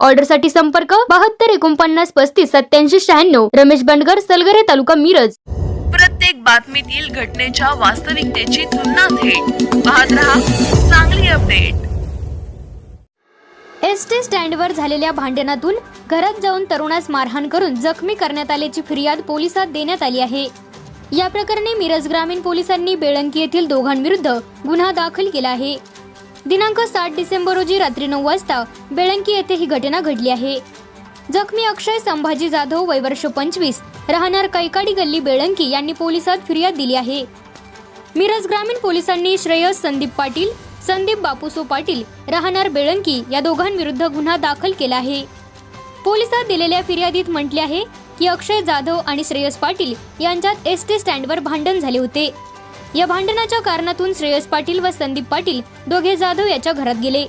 ऑर्डरसाठी संपर्क बहात्तर एकोणपन्नास पस्तीस सत्याऐंशी शहाण्णव. रमेश बंडगर सलगरे तालुका मिरज. प्रत्येक बातमीतील घटनेच्या वास्तविकतेची तुलना थेट. पाहत रहा चांगली अपडेट. एस टी स्टँडवर झालेल्या भांडणातून घरात जाऊन तरुणास मारहाण करून जखमी करण्यात आल्याची फिर्याद पोलिसात देण्यात आली आहे. या प्रकरणी मिरज ग्रामीण पोलिसांनी बेळंकी येथील दोघांविरुद्ध गुन्हा दाखल केला आहे. दिनांक सात डिसेंबर रोजी रात्री नऊ वाजता बेळंकी येथे ही घटना घडली आहे. जखमी अक्षय संभाजी जाधव वय वर्ष पंचवीस राहणार कैकाडी गल्ली बेळंकी यांनी पोलिसात फिर्याद दिली आहे. मिरज ग्रामीण पोलिसांनी श्रेयस संदीप पाटील संदीप बापूसो पाटील राहणार बेळंकी या दोघांविरुद्ध गुन्हा दाखल केला आहे. पोलिसात दिलेल्या फिर्यादीत म्हटले आहे की अक्षय जाधव आणि श्रेयस पाटील यांच्यात एस टी स्टँडवर भांडण झाले होते. या भांडणाच्या कारणातून श्रेयस पाटील व संदीप पाटील दोघे जाधव याच्या घरात गेले.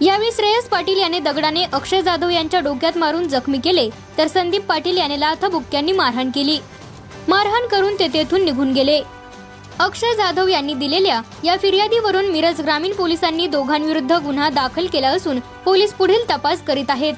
यावेळी श्रेयस पाटील याने दगडाने अक्षय जाधव यांच्या डोक्यात मारून जखमी केले तर संदीप पाटील याने लाथाबुक्क्यांनी मारहाण केली. मारहाण करून ते तेथून निघून गेले. अक्षय जाधव यांनी दिलेल्या या फिर्यादीवरून मिरज ग्रामीण पोलिसांनी दोघांविरुद्ध गुन्हा दाखल केला असून पोलीस पुढील तपास करीत आहेत.